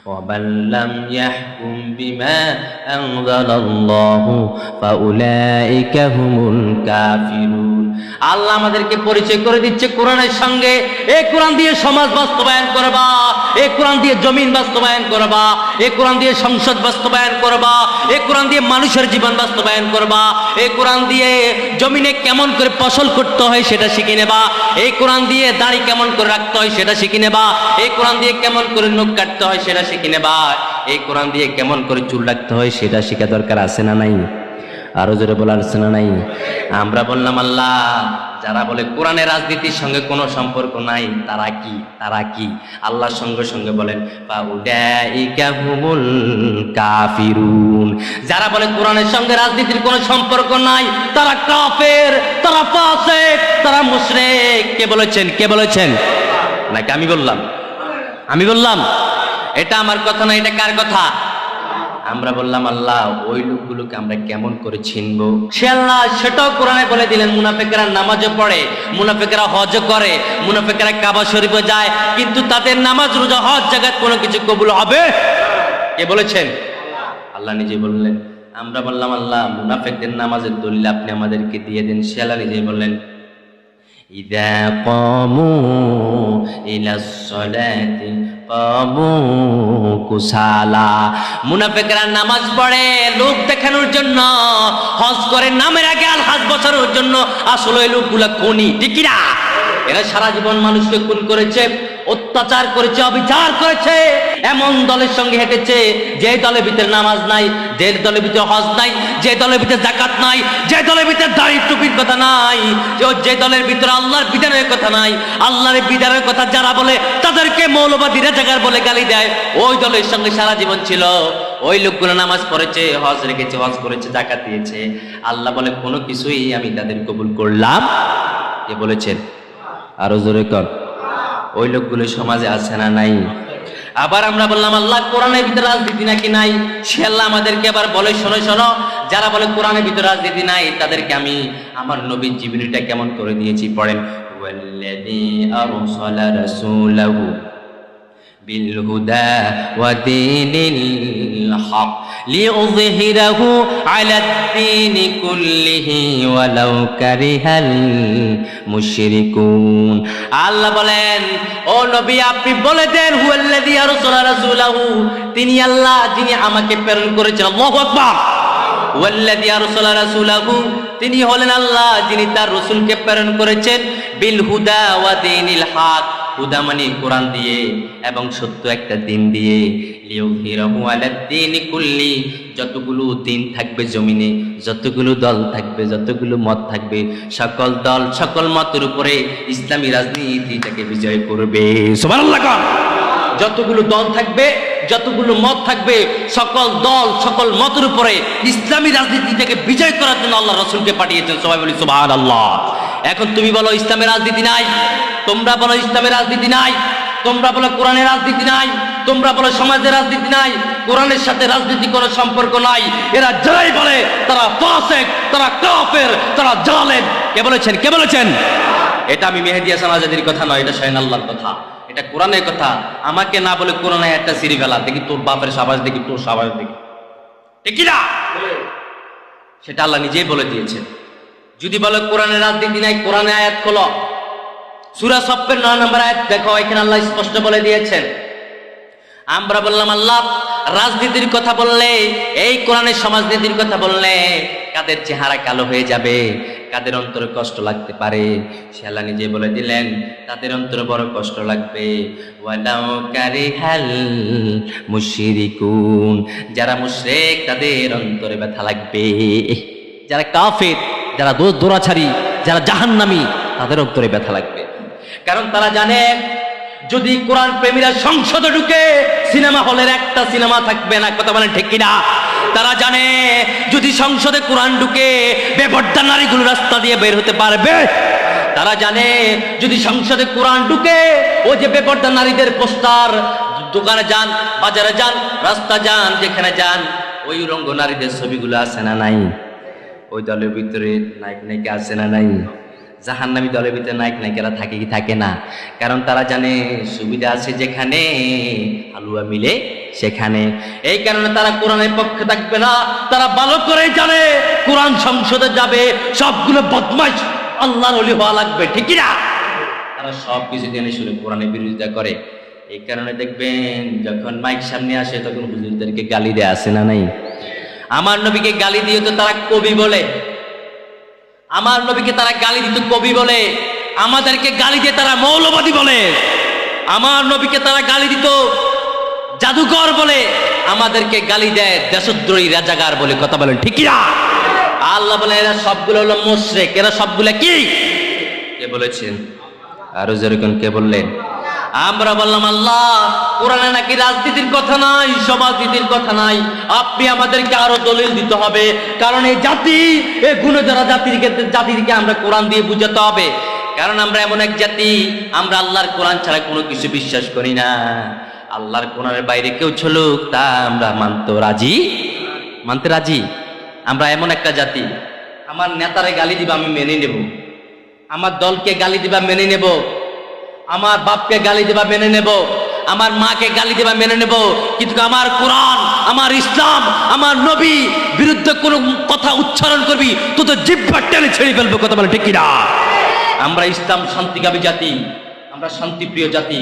ومن لم يحكم بما أنزل الله فأولئك هم الكافرون আল্লাহ আমাদেরকে পরিচয় করে দিচ্ছে কোরআনের সঙ্গে এই কোরআন দিয়ে সমাজ বাস্তবায়ন করবা এই কোরআন দিয়ে জমিন বাস্তবায়ন করবা এই কোরআন দিয়ে সংসদ বাস্তবায়ন করবা এই কোরআন দিয়ে মানুষের জীবন বাস্তবায়ন করবা এই কোরআন দিয়ে জমিনে কেমন করে ফসল করতে হয় সেটা শিখে নেবা এই কোরআন দিয়ে দাড়ি কেমন করে রাখতে হয় সেটা শিখে নেবা এই কোরআন দিয়ে কেমন করে নখ কাটতে হয় সেটা শিখে নেবা এই কোরআন দিয়ে কেমন করে চুল রাখতে হয় সেটা শিখা দরকার আছে না নাই? আরও জোরে বলার আছে না নাই? আমরা বললাম, আল্লাহ, যারা বলে কোরআনের রাজনীতির সঙ্গে কোনো সম্পর্ক নাই, তারা কি? তারা কি? আল্লাহর সঙ্গে সঙ্গে বলেন কাফিরুন। যারা বলে কোরআনের সঙ্গে রাজনীতির কোনো সম্পর্ক নাই, তারা কাফের, তারা ফাসিক, তারা মুশরিক। কে বলেছেন? কে বলেছেন? নাকি আমি বললাম? আমি বললাম? এটা আমার কথা না, এটা কার কথা? আমরা বললাম, আল্লাহ, ওই লোকগুলোকে আমরা কেমন করে ছিনব সে আল্লাহ সেটাও কোরআনে বলে দিলেন, মুনাফেকেরা নামাজও পড়ে, মুনাফেকেরা হজ করে, মুনাফেকেরা কাবা শরীফে যায়, কিন্তু তাদের নামাজ, রোজা, হজ জায়গায় কোনো কিছু কবুল হবে? কে বলেছেন? আল্লাহ নিজে বললেন। আমরা বললাম, আল্লাহ, মুনাফেকদের নামাজের দলিল আপনি আমাদেরকে দিয়ে দেন। সে আল্লাহ নিজে বললেন, ইদা কমু ইলা সলাতিন সারা জীবন মানুষকে খুন করেছে, অত্যাচার করেছে, অবিচার করেছে, এমন দলের সঙ্গে হেঁটেছে, যে দলের ভিতরে নামাজ নাই, যে দলের ভিতরে হজ নাই, যে দলের ভিতরে জাকাত নাই, যে দলের ভিতরে দাড়ি কথা নাই, যে- দলের ভিতরে আল্লাহর বিধানের কথা নাই, আল্লাহর বিধানের কথা যারা বলে, তাদেরকে মৌলবাদীরা জায়গার বলে গালি দেয়। ওই দলের সঙ্গে সারা জীবন ছিল। ওই লোকগুলো নামাজ পড়েছে, হজ রেখেছে, হজ করেছে, জাকাত দিয়েছে। আল্লাহ বলে, কোনো কিছুই আমি তাদের কবুল করলাম। কে বলেছেন। আরও জোরে কর। ওই লোকগুলো সমাজে আছে না নাই? আবার আমরা বললাম, আল্লাহ কোরআনের ভিতরে রাজনীতি নাকি নাই? সে আল্লাহ আমাদেরকে আবার বলে, শোনো শোনো, যারা বলে কোরআনের ভিতরে রাজনীতি নাই, তাদেরকে আমি আমার নবীর জীবনীটা কেমন করে দিয়েছি, পড়েন। والذي أرسل রাসূলাহু بالهدى ودين الحق ليظهره على الدين كله ولو كره المشركون আল্লাহ বলেন ও নবী আপনি বলে দেন হুয়াল্লাযী আরসালা রাসূলাহু তিনি আল্লাহ যিনি আমাকে প্রেরণ করেছেন আল্লাহু আকবার ওয়াল্লাযী আরসালা রাসূলাহু তিনি হলেন আল্লাহ যিনি তার রাসূলকে প্রেরণ করেছেন বিল হুদা ওয়া দীনিল হক হুদা মানে কোরআন দিয়ে এবং সত্য একটা দিন দিয়ে কুল্লি, যতগুলো দিন থাকবে জমিনে, যতগুলো দল থাকবে, যতগুলো মত থাকবে, সকল দল, সকল মতের উপরে ইসলামী রাজনীতিটাকে বিজয় করবে। যতগুলো দল থাকবে, যতগুলো মত থাকবে, সকল দল, সকল মতের উপরে ইসলামী রাজনীতিটাকে বিজয় করার জন্য আল্লাহ রসুলকে পাঠিয়েছেন। সবাই বলি সুবাহ আল্লাহ এখন তুমি বলো, ইসলামের রাজনীতি নাই। তোমরা বলো, ইসলামের রাজনীতি নাই। তোমরা বলো, কোরআনের রাজনীতি নাই। তোমরা বলো, সমাজের রাজনীতি নাই। কোরআনের সাথে রাজনীতি কোনো সম্পর্ক নাই। এরা যারাই বলে, তারা ফাসেক, তারা কাফের, তারা জালেম। কে বলেছেন কে বলেছেন? এটা আমি মেহেদি হাসান আজাদির কথা নয়, এটা শাহিন আল্লাহর কথা। এটা কোরআনের কথা। আমাকে না বলে কোরআনে একটা সিঁড়ি ফেলা দেখি তোর বাপের সাবাস, দেখি তোর সাবাস, দেখি। ঠিক না? সেটা আল্লাহ নিজেই বলে দিয়েছেন। যদি বলে কোরআনের রাজনীতি নাই কোরআনে আয়াত খোলো। সুরা সপ্পের নয় নম্বর আয়াত দেখো, এখানে আল্লাহ স্পষ্ট বলে দিয়েছেন। আমরা বললাম, আল্লাহ, রাজনীতির কথা বললে, এই কোরআনের সমাজনীতির কথা বললে, কাদের চেহারা কালো হয়ে যাবে, কাদের অন্তরে কষ্ট লাগতে পারে? সে আল্লাহ নিজে বলে দিলেন, তাদের অন্তরে বড় কষ্ট লাগবে। যারা মুশরিক, তাদের অন্তরে ব্যথা লাগবে। যারা কাফের যারা দো- দোরাছাড়ি যারা জাহান্নামী, তাদের অন্তরে ব্যথা লাগবে। কারণ তারা জানে, যদি কোরআন প্রেমীরা সংসদে ঢুকে সিনেমা হলের একটা সিনেমা থাকবে না, কথা বলেন ঠিক কিনা? তারা জানে, যদি সংসদে কোরআন ঢুকে বেপর্দা নারীগুলো রাস্তা দিয়ে বের হতে পারবে। তারা জানে, যদি সংসদে কোরআন ঢুকে ওই যে বেপর্দা নারীদের পোস্টার, দোকানে যান, বাজারে যান, রাস্তা যান, যেখানে যান, ওই রঙ্গ নারীদের ছবিগুলো আছে না নাই? ওই দলের ভিতরে নায়ক নায়িকা আছে না নাই? জাহান্নামী দলের ভিতরে নায়ক নায়িকারা থাকে কি থাকে না? কারণ তারা জানে সুবিধা আছে যেখানে, হালুয়া মিলে সেখানে। এই কারণে তারা কোরআনের পক্ষে থাকবে না, তারা ভালো করে জানে, কোরআন সংসদে যাবে, সবগুলো বদমাইশ আল্লাহর অলি হওয়া লাগবে, ঠিক না? তারা সব কিছু জেনে শুনে কোরআনের বিরোধিতা করে। এই কারণে দেখবেন, যখন মাইক সামনে আসে, তখন হুজুরদেরকে গালি দেয়া আসে না নাই? আমার নবীকে গালি দিয়ে তো তারা কবি বলে। আমার নবীকে তারা গালি দিত কবি বলে। আমাদেরকে গালি দিয়ে তারা মৌলবাদী বলে। আমার নবীকে তারা গালি দিত জাদুকর বলে। আমাদেরকে গালি দেয় দেশদ্রোহী রাজাগার বলে কথা বলেন, ঠিক না আল্লাহ বলে, এরা সবগুলো হলো মোশরেক। এরা সবগুলো কি? কে বলেছেন? আরও যেরকম কে বললেন? আমরা বললাম, আল্লাহ, কোরআনে নাকি রাজনীতির কথা নাই, সমাজনীতির কথা নাই। আপনি আমাদেরকে আরও দলিল দিতে হবে। কারণ এই জাতি এই গুণে যারা জাতিকে জাতিকে আমরা কোরআন দিয়ে বুঝাতে হবে। কারণ আমরা এমন এক জাতি, আমরা আল্লাহর কোরআন ছাড়া কোনো কিছু বিশ্বাস করি না। আল্লাহর কোরআনের বাইরে কেউ চলুক, তা আমরা মানতে রাজি? মানতে রাজি? আমরা এমন একটা জাতি, আমার নেতারে গালি দিবা আমি মেনে নেব। আমার দলকে গালি দিবা মেনে নেব। আমার বাপকে গালি দেবা মেনে নেব, আমার মাকে গালি দেবা মেনে নেব, কিন্তু আমার কোরআন, আমার ইসলাম, আমার নবী বিরুদ্ধে কোনো কথা উচ্চারণ করবি, তো তো জিব্বা টেনে ছেড়ে ফেলব, কথা বলে ঠিক না আমরা ইসলাম শান্তিকামী জাতি, আমরা শান্তিপ্রিয় জাতি,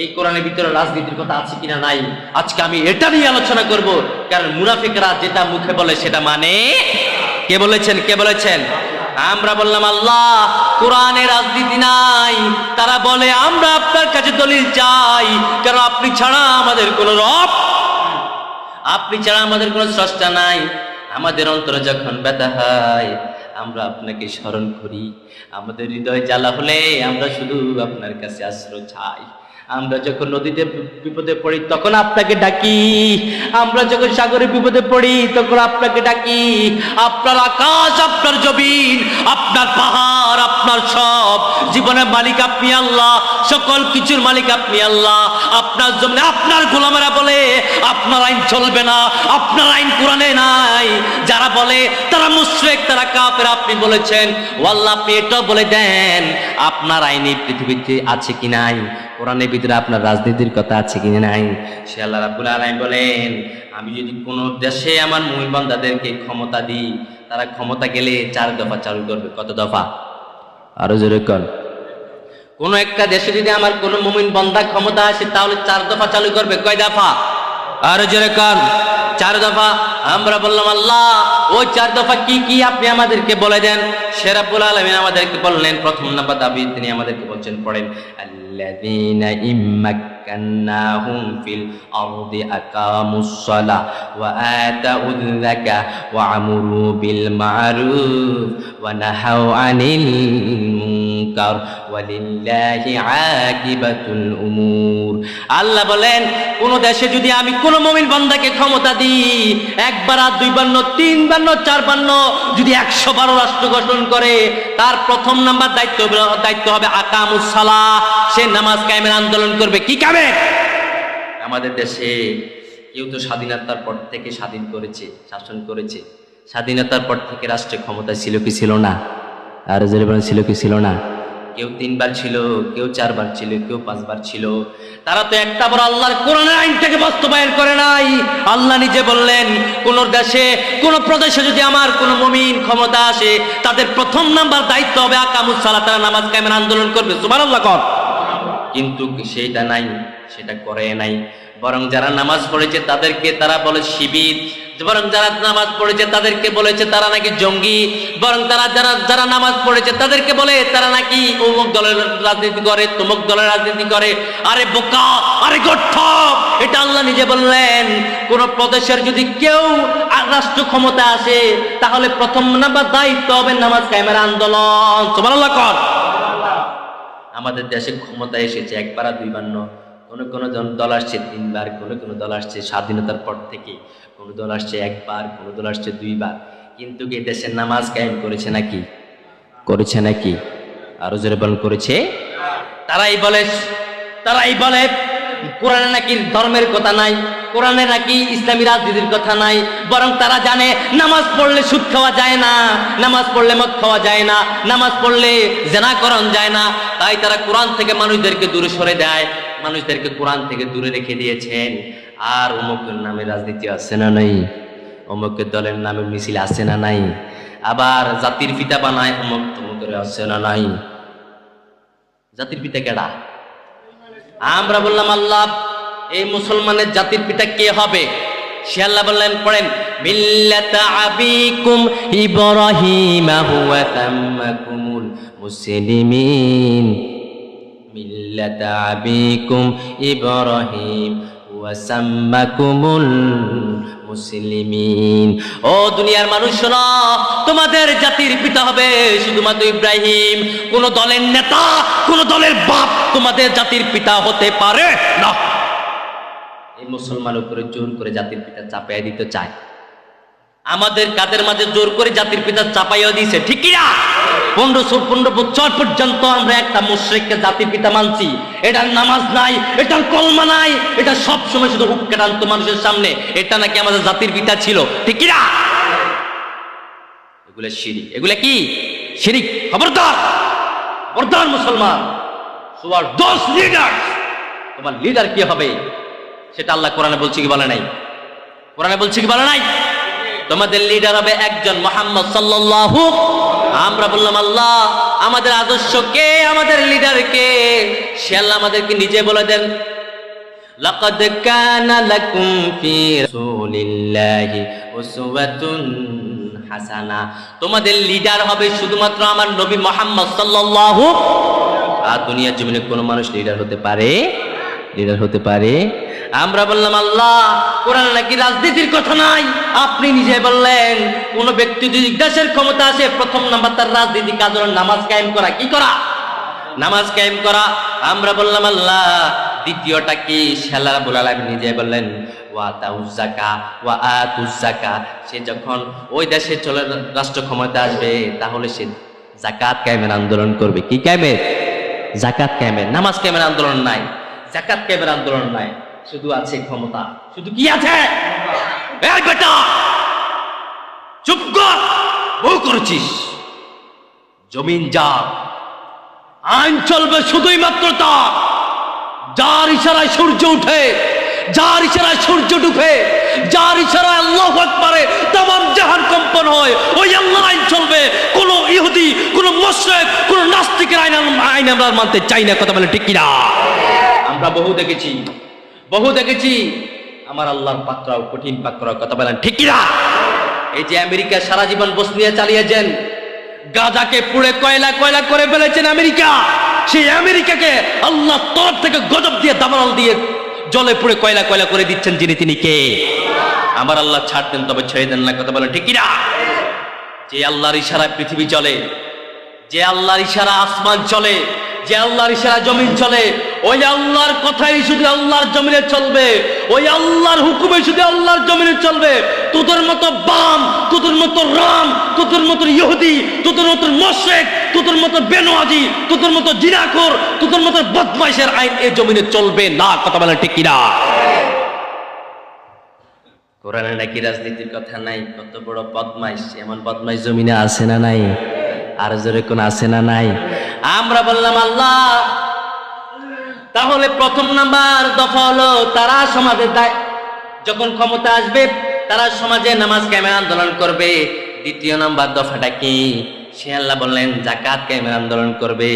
এই কোরআনের ভিতরে রাজনীতির কথা আছে কিনা নাই? আজকে আমি এটা নিয়ে আলোচনা করব, কারণ মুনাফিকরা যেটা মুখে বলে সেটা মানে? কে বলেছেন কে বলেছেন? আমরা বললাম, আল্লাহ, কোরআনে রাজনীতি নাই। তারা বলে, আমরা আপনার কাছে দলিল চাই। কারণ আপনি ছাড়া আমাদের কোনো রব আপনি ছাড়া আমাদের কোনো স্রষ্টা নাই। আমাদের অন্তরে যখন ব্যথা হয়, আমরা আপনাকে স্মরণ করি। আমাদের হৃদয় জ্বালা হলে আমরা শুধু আপনার কাছে আশ্রয় চাই। আমরা যখন নদীতে বিপদে পড়ি, তখন আপনাকে ডাকি। আমরা যখন সাগরে বিপদে পড়ি, তখন আপনাকে ডাকি। আপনার আকাশ, আপনার জমিন, আপনার পাহাড়। আপনার সব জীবনের মালিক আপনি আল্লাহ, সকল কিছুর মালিক আপনি আল্লাহ। আপনার জন্য আপনার গোলামেরা বলে, আপনার আইন চলবে না, আপনার আইন কোরআনে নাই। যারা বলে, তারা মুশরিক, তারা কাফের। আপনি বলেছেন ও আল্লাহ আপনি এটাও বলে দেন, আপনার আইন পৃথিবীতে আছে কি নাই? কোরআনের ভিতরে আপনার রাজনীতির কথা আছে কি নাই? সে আল্লাহ রাব্বুল আলামিন বলেন, আমি যদি কোনো দেশে আমার মুমিন বান্দাদেরকে ক্ষমতা দিই, তারা ক্ষমতা গেলে চার দফা চালু করবে। কত দফা? আরও জোরে কর কোন একটা দেশে যদি আমার কোন মুমিন বন্ধা ক্ষমতা আসে, তাহলে চার দফা চালু করবে। কয় দফা? আরো জোরে কর চার দফা আমরা বললাম আল্লাহ ওই চার দফা কি কি আপনি আমাদেরকে বলে দেন সেরাবুল আলমিন আমাদেরকে বললেন প্রথম নাম্বার দাবি তিনি আমাদেরকে বলছেন পড়েন الذين إن مكناهم في الأرض أقاموا الصلاة وآتوا الزكاة وعمروا بالمعروف ونهوا عن المنكر মুনকার, ওয়ালিল্লাহি আকিবাতুল উমুর। আল্লাহ বলেন, কোন দেশে যদি আমি কোন মুমিন বান্দাকে ক্ষমতা দিই, একবার আর দুইবার ন তিনবার ন চারবার ন যদি একশো বারো রাষ্ট্র গঠন করে, তার প্রথম নাম্বার দায়িত্ব দায়িত্ব হবে আকামুস সালাহ। সে নামাজ কায়েমের আন্দোলন করবে। কি কামে? আমাদের দেশে কেউ তো স্বাধীনতার পর থেকে স্বাধীন করেছে, শাসন করেছে। স্বাধীনতার পর থেকে রাষ্ট্রের ক্ষমতা ছিল কি ছিল না? আর ছিল কি ছিল না? কেউ তিনবার ছিল কেউ চারবার ছিল কেউ পাঁচবার ছিল। তারা তো একটা বড় আল্লাহর কোরআনের আইনটাকে বাস্তবায়ন করে নাই। আল্লাহ নিজে বললেন কোন দেশে কোন প্রদেশে যদি আমার কোন মমিন ক্ষমতা আসে তাদের প্রথম নাম্বার দায়িত্ব হবে আকামুস তারা নামাজ কায়েমের আন্দোলন করবে। সুবহানাল্লাহ কর। কিন্তু সেইটা নাই সেটা করে নাই। বরং যারা নামাজ পড়েছে তাদেরকে তারা বলে শিবির, বরং যারা নামাজ পড়েছে তাদেরকে বলেছে তারা নাকি জঙ্গি, বরং তারা যারা যারা নামাজ পড়েছে তাদেরকে বলে তারা নাকি অমুক দলের রাজনীতি করে, তমুক দলের রাজনীতি করে। আরে বোকা, আরে গঠ্ঠ এটা আল্লাহ নিজে বললেন। কোন প্রদেশের যদি কেউ রাষ্ট্র ক্ষমতা আসে, তাহলে প্রথম নাম্বার দায়িত্ব হবে নামাজ কায়েমের আন্দোলন। কর। আমাদের দেশে ক্ষমতা এসেছে, একবার দুইবার ন কোন কোনো দল আসছে তিনবার কোন কোন দল আসছে স্বাধীনতার পর থেকে কোন দল আসছে একবার কোন দল আসছে দুইবার। কিন্তু কি দেশের নামাজ কায়েম করেছে নাকি? করেছে নাকি? আরও জোরে বলেন করেছে? তারাই বলে তারাই বলে কোরআনে নাকি ধর্মের কথা নাই, কোরআনে নাকি ইসলামী রাজনীতির কথা নাই, বরং তারা জানে নামাজ পড়লে সুদ খাওয়া যায় না, নামাজ পড়লে মদ খাওয়া যায় না, নামাজ পড়লে জেনাকরণ যায় না। তাই তারা কোরআন থেকে মানুষদেরকে দূরে সরে দেয়, মানুষদেরকে কোরআন থেকে দূরে রেখে দিয়েছেন। আর অমুকের নামে রাজনীতি আছে না নাই? অমুকের দলের নামে মিছিল আছে না নাই? আবার জাতির পিতা বানায় অমুক তমুকের আছে না নাই? জাতির পিতা কেডা? আমরা বললাম, আল্লাহ, এই মুসলমানের জাতির পিতা কে হবে? সে আল্লাহ বললেন, পড়েন, মিল্লাতা আবিকুম ইব্রাহিম হুয়া সাম্মাকুমুল মুসলিমিন। মিল্লাতা আবিকুম ইব্রাহিম ওয়া সাম্মাকুমুল মুসলিমিন। ও দুনিয়ার মানুষ, শোনো, তোমাদের জাতির পিতা হবে শুধুমাত্র ইব্রাহিম। কোন দলের নেতা, কোন দলের বাপ তোমাদের জাতির পিতা হতে পারে না। এই মুসলমান উপরে জোর করে জাতির পিতা চাপাইয়া দিতে চায়। আমাদের কাদের মাঝে জোর করে জাতির পিতা চাপাইয়া দিয়েছে ঠিক পনেরোশো পনেরো বছর পর্যন্ত আমরা একটা মুশ্রিককে জাতির পিতা মানছি। এটার নামাজ নাই, এটার কলমা নাই, এটা সব সময় শুধু হুক্কা টানতো মানুষের সামনে। এটা নাকি আমাদের জাতির পিতা ছিল। ঠিক কিনা? এগুলো শিরিক। এগুলো কি? শিরিক। খবরদার। খবরদার মুসলমান। তোমার দশ লিডার তোমার লিডার কি হবে? সেটা আল্লাহ কোরআনে বলছে কি বলে নাই? কোরআনে বলছে কি বলে নাই? তোমাদের লিডার হবে একজন মোহাম্মদ সাল্লাল্লাহু আমরা বললাম আল্লাহ আমাদের আদর্শ কে আমাদের লিডার কে সে আল্লাহ আমাদেরকে নিজে বলে দেন لقد كان لكم في رسول الله أسوة হাসানা তোমাদের লিডার হবে শুধুমাত্র আমার নবী মোহাম্মদ সাল্লাল্লাহু আর দুনিয়ার জমিনে কোনো মানুষ লিডার হতে পারে লিডার হতে পারে। আমরা বললাম, আল্লাহ, কোরআন নাকি রাজনীতির কথা নাই। আপনি নিজে বললেন, কোন ব্যক্তি যদি দেশের ক্ষমতা আছে প্রথম নাম্বার তার রাজনীতি কাজ নামাজ কায়েম করা। কি করা? নামাজ কায়েম করা। আমরা বললাম, আল্লাহ, দ্বিতীয়টা কি? শাল্লাহ বুলালাম নিজে বললেন সে যখন ওই দেশে চলে, রাষ্ট্র ক্ষমতা আসবে, তাহলে সে জাকাত কায়েমের আন্দোলন করবে। কি কায়েমের? জাকাত কায়েমের। নামাজ কায়েমের আন্দোলন নাই। জাকাত কায়েমের আন্দোলন নাই? শুধু আছে ক্ষমতা। শুধু কি আছে? বেটা! চুপ কর! বউ করেছিস। জমিন যা আইন চলবে শুধুই মাত্র তা যার ইশারায় সূর্য উঠে যার ইশারায় সূর্য ডুবে যার ইশারায় আল্লাহ পারে তামাম জাহান কম্পন হয় ওই আল্লাহ আইন চলবে। কোন ইহুদি কোন মুশরিক কোন নাস্তিকের আইন আইন আমরা মানতে চাই না কথা বলে ঠিক কিনা? আমরা বহু দেখেছি বহু দেখেছি। আমার আল্লাহর পাত্রাও কঠিন পাত্রাও কথা বলেন, ঠিক কিনা? এই যে আমেরিকা সারা জীবন বসনিয়া চালিয়েছেন, গাজাকে পুড়ে কয়লা কয়লা করে ফেলেছেন আমেরিকা। সেই আমেরিকাকে আল্লাহ তরফ থেকে গজব দিয়ে, দাবানল দিয়ে জলে পুড়ে কয়লা কয়লা করে দিচ্ছেন যিনি তিনি কে? আমার আল্লাহ ছাড় দেন, তবে ছেড়ে দেন না, কথা বলেন, ঠিক কিনা? যে আল্লাহর ইশারায় পৃথিবী চলে, যে আল্লাহর ইশারা আসমান চলে, যে আল্লাহর ইশারা জমিন চলে ওই আল্লাহর কথাই শুধু আল্লাহর জমিনে চলবে। ওই আল্লাহর হুকুমে শুধু আল্লাহর জমিনে চলবে। তোদের মতো বাম, তোদের মতো রাম, তোদের মতো ইহুদি, তোদের মতো মোশেক, তোদের মতো বেনোয়াজি তোদের মতো জিনাখোর, তোদের মতো বদমাইশের আইন এই জমিনে চলবে না। কথা বলে ঠিক কিনা? কোরআনে নাকি রাজনীতির কথা নাই? কত বড় বদমাইশ, এমন বদমাইশ জমিনে আছে না নাই? আর জোরে কোন আছে না নাই? আমরা বললাম, আল্লাহ তাহলে প্রথম নাম্বার দফা হলো তারা সমাজের দায়। যখন ক্ষমতা আসবে, তারা সমাজে নামাজ কায়েমে আন্দোলন করবে। দ্বিতীয় নাম্বার দফাটা কি? সে আল্লাহ বললেন জাকাত কায়েমে আন্দোলন করবে।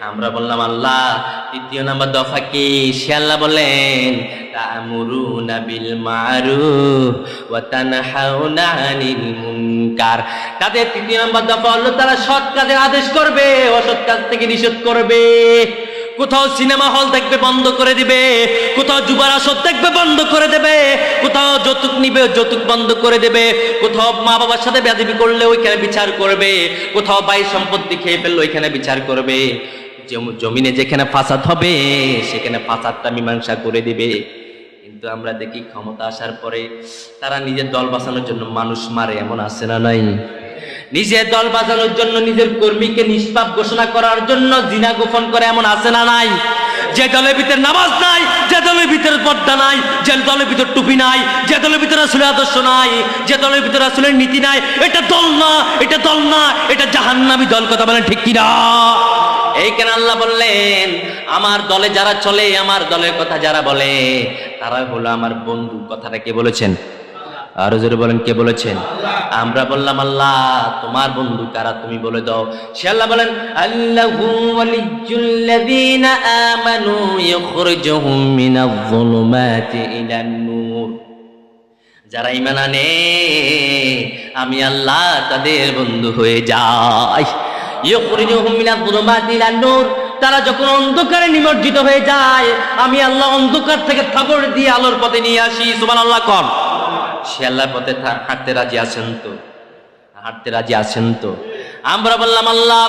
আমরা বললাম, আল্লাহ, তৃতীয় নাম্বার দফা কি? সে আল্লাহ বললেন, তা'মুরুনা বিল মারুফ ওয়া মুনকার। তাদের তৃতীয় নাম্বার দফা হলো, তারা সৎ কাজের আদেশ করবে, অসৎ কাজ থেকে নিষেধ করবে। কোথাও সিনেমা হল দেখবে বন্ধ করে দিবে, কোথাও যুবার আসর দেখবে বন্ধ করে দেবে, কোথাও যৌতুক নিবে যৌতুক বন্ধ করে দেবে, কোথাও মা বাবার সাথে বেয়াদবি করলে ওইখানে বিচার করবে, কোথাও বাই সম্পত্তি খেয়ে ফেললে ওইখানে বিচার করবে। জমিনে যেখানে ফাসাদ হবে, সেখানে ফাসাদটা মীমাংসা করে দিবে। কিন্তু আমরা দেখি ক্ষমতা আসার পরে তারা নিজের দল বাঁচানোর জন্য মানুষ মারে, এমন আছে না নাই? নিজের দল বাঁচানোর জন্য নিজের কর্মীকে নিষ্পাপ ঘোষণা করার জন্য জিনা গোপন করে এমন আছে না নাই? যে দলের ভিতরে নামাজ নাই, যে দলের ভিতরে পর্দা নাই, যে দলের ভিতরে টুপি নাই, যে দলের ভিতরে আসলে আদর্শ নাই, যে দলের ভিতরে আসলে নীতি নাই, এটা দল না, এটা দল না, এটা জাহান্নামী দল, কথা বলেন ঠিক কিনা? এই কেন আল্লাহ বললেন, আমার দলে যারা চলে, আমার দলের কথা যারা বলে, তারা হলো আমার বন্ধু। কথাটা কে বলেছেন? আরও জোরে বলেন, কে বলেছেন? আমরা বললাম, আল্লাহ, তোমার বন্ধু কারা তুমি বলে দাও। সে আল্লাহ বলেন, আল্লাহু ওয়ালিয়্যুল্লাযীনা আমানু ইখরিজুহুম মিনায-যুলুমাতি ইলান নূর। যারা ইমান আনে, আমি আল্লাহ তাদের বন্ধু হয়ে যাই। ইখরিজুহুম মিনায-যুলুমাতি ইলান নূর। তারা যখন অন্ধকারে নিমজ্জিত হয়ে যায়, আমি আল্লাহ অন্ধকার থেকে থাপড় দিয়ে আলোর পথে নিয়ে আসি। সুবহানাল্লাহ কম সে আল্লাহর পথে হাঁটতে রাজি আছেন তো? হাঁটতে রাজি আছেন তো? আমরা বললাম, আল্লাহ,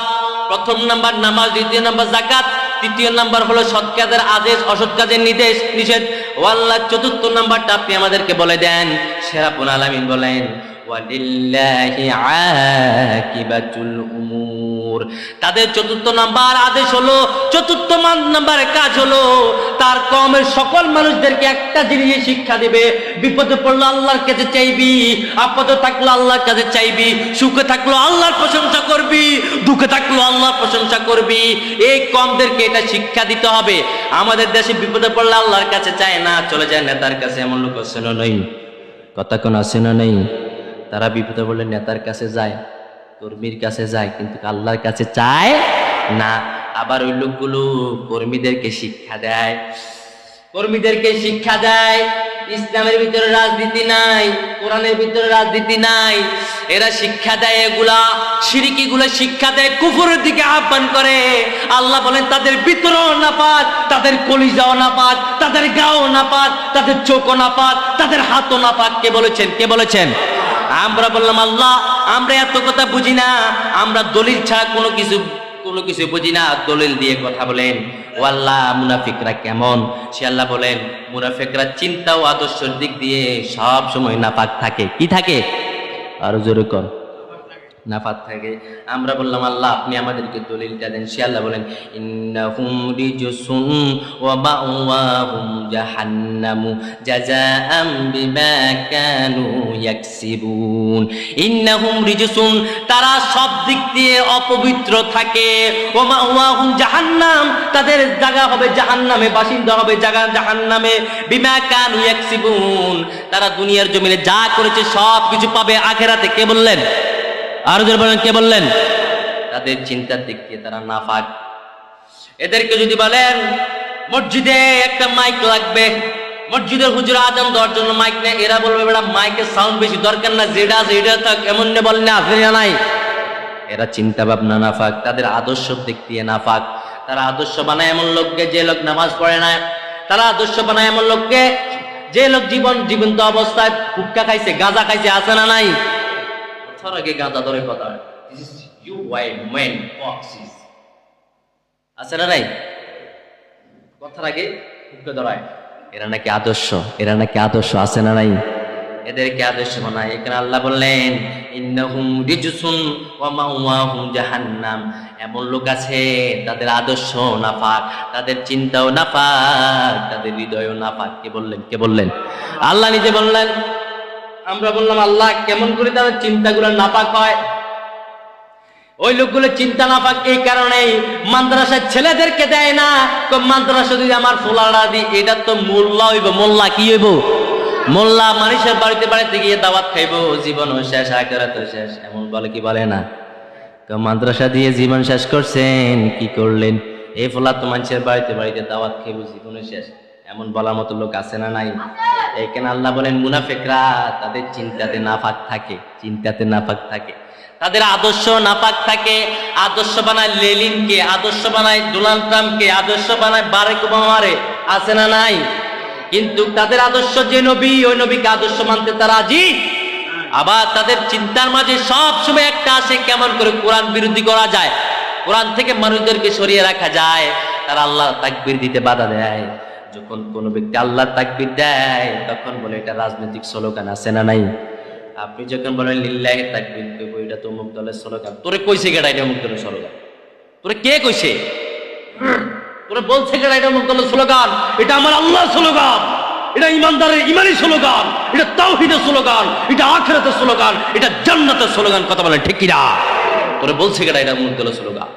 প্রথম নাম্বার নামাজ, দ্বিতীয় নাম্বার জাকাত তৃতীয় নাম্বার হলো সৎ কাজের আদেশ, অসৎ কাজের নির্দেশ, নিষেধ। ও আল্লাহ চতুর্থ নাম্বারটা আপনি আমাদেরকে বলে দেন। সেরাপুন আলামিন বলেন, ওয়ালিল্লাহি আকিবাতুল উমুর। তাদের চতুর্থ নাম্বার আদেশ হলো, চতুর্থ নাম্বারের কাজ হলো, তার কমের সকল মানুষদেরকে একটা জিনিস শিক্ষা দিবে, বিপদে পড়ল আল্লাহর কাছে চাইবি, আপদে থাকল আল্লাহর কাছে চাইবি, সুখে থাকল আল্লাহর প্রশংসা করবি, দুঃখে থাকল আল্লাহর প্রশংসা করবি। এই কমদেরকে এটা শিক্ষা দিতে হবে। আমাদের দেশে বিপদে পড়লে আল্লাহর কাছে চায় না, চলে যায় নেতার কাছে, এমন লোক আছে না নেই। কথা কোন আছে না নেই। তারা বিপদে পড়লে নেতার কাছে যায়। কর্মীর কাছে যায়, কিন্তু আল্লাহর কাছে চায় না। আবার ওই লোকগুলো কর্মীদেরকে শিক্ষা দেয়। কর্মীদেরকে শিক্ষা দেয়, ইসলামের ভিতরে রাজনীতি নাই, কোরআনের ভিতরে রাজনীতি নাই। এরা শিক্ষা দেয় এগুলা সিরিকি গুলো শিক্ষা দেয় কুকুরের দিকে আহ্বান করে। আল্লাহ বলেন, তাদের ভিতরেও নাপাত তাদের কলিজাও নাপাত তাদের গাও নাপাত তাদের চোখও নাপাত তাদের হাতও নাপাক। কে বলেছেন? কে বলেছেন? আমরা বললাম, আল্লাহ আমরা এত কথা বুঝি না, আমরা দলিল ছাড়া কোনো কিছু কোনো কিছু বুঝি না। দলিল দিয়ে কথা বলেন, ওয়াল্লাহ, মুনাফিকরা কেমন? সে আল্লাহ বলেন, মুনাফিকরা চিন্তা ও আদর্শের দিক দিয়ে সব সময় নাপাক থাকে। কি থাকে? আরও জোরে কর নাফাত থাকে। আমরা বললাম, আল্লাহ, আপনি আমাদেরকে দলিলটা দেন। সে আল্লাহ বলেন, ইন্নাহুম রিজসুন ওয়া মাওয়াহুম জাহান্নামু জাযাআম বিমা কানু ইয়াকসিবুন। ইন্নাহুম রিজসুন তারা সব দিক দিয়ে অপবিত্র থাকে। ওয়া মাওয়াহুম জাহান্নাম, তাদের জায়গা হবে জাহান্নামে, বাসিন্দা হবে জায়গা জাহান্নামে। বিমা কানু ইয়াকসিবুন, তারা দুনিয়ার জমিনে যা করেছে সব কিছু পাবে আখেরাতে। কে বললেন? আরও বলেন, কে বললেন? তাদের চিন্তার দিক দিয়ে তারা নাফাক। এদেরকে যদি বলেন, মসজিদে একটা মাইক লাগবে, মসজিদের হুজুর আজান দেওয়ার জন্য মাইক নেই এরা বলবে বেটা মাইকের সাউন্ড বেশি দরকার না, যেটা এটা থাক, এমন নে বলেন আছে না নাই। এরা চিন্তা ভাবনা নাফাক, তাদের আদর্শ দিক দিয়ে নাফাক। তারা আদর্শ বানায় এমন লোককে যে লোক নামাজ পড়ে না। তারা আদর্শ বানায় এমন লোককে যে লোক জীবন, জীবন্ত অবস্থায় হুক্কা খাইছে, গাঁজা খাইছে, আছে না নাই? কথার আগে গাঁজা ধরে কথা ইউ ওয়াইড মেন বক্সিস আছে না নাই? কথার আগে ধরায়। এরা নাকি আদর্শ, এরা নাকি আদর্শ, আছে না নাই? এদেরকে আদর্শ বানায় এখানে আল্লাহ বললেন, ইন্নাহুম রিজসুন ওয়া মাওয়াহুম জাহান্নাম। এমন লোক আছে, তাদের আদর্শ নাপাক তাদের চিন্তাও নাপাক তাদের হৃদয়ও নাপাক কে বললেন? কে বললেন? আল্লাহ নিজে বললেন আমরা বললাম, আল্লাহ, কেমন করে তাদের চিন্তাগুলো নাপাক হয়? ওই লোকগুলো চিন্তা না পাক এই কারণেই মাদ্রাসার ছেলেদেরকে দেয় না। তো মাদ্রাসা যদি আমার ফোলারা দিই, এটা তো মোল্লা হইব, মোল্লা কি হইব? মোল্লা মানুষের বাড়িতে বাড়িতে গিয়ে দাওয়াত খাইবো জীবন শেষ আখেরাত শেষ, এমন বলে কি বলে না? তো মাদ্রাসা দিয়ে জীবন শেষ করছেন, কি করলেন? এই ফোলা তো মানুষের বাড়িতে বাড়িতে দাওয়াত খাইবো জীবন শেষ। এমন বলার মতো লোক আছে না নাই? এইখানে আল্লাহ বলেন, মুনাফেকরা তাদের চিন্তাতে নাফাক থাকে, চিন্তাতে নাফাক থাকে। তাদের আদর্শ নাপাক থাকে, আদর্শ বানায় লেলিনকে, আদর্শ বানায় ডোনাল্ড ট্রাম্পকে, আদর্শ বানায় বারেক ওবামারে, আছে না নাই? কিন্তু তাদের আদর্শ যে নবী, ওই নবীকে আদর্শ মানতে তারা রাজি আবার তাদের চিন্তার মাঝে সব সময় একটা আসে, কেমন করে কোরআন বিরোধী করা যায়? কোরআন থেকে মানুষদেরকে সরিয়ে রাখা যায়, তারা আল্লাহ তাকবির দিতে বাধা দেয়। যখন কোনো ব্যক্তি আল্লাহ তাকবির দেয়, তখন বলে এটা রাজনৈতিক স্লোগান আছে না নাই? আপনি যখন বলেন, লিল্লাহি তাকবীর দেবো এটা তো অমুক দলের স্লোগান। তোরে কইছে কেডা এটা অমুক দলের স্লোগান? তোরে কে কইছে? তোরে বলছে কেডা এটা অমুক দলের স্লোগান? এটা আমার আল্লাহর স্লোগান। এটা ইমানদারের ইমানি স্লোগান। এটা তাওহীদের স্লোগান। এটা আখিরাতের স্লোগান। এটা জান্নাতের স্লোগান। কথা বলে ঠিক কিনা? তোরে বলছে কেডা এটা অমুক দলের স্লোগান?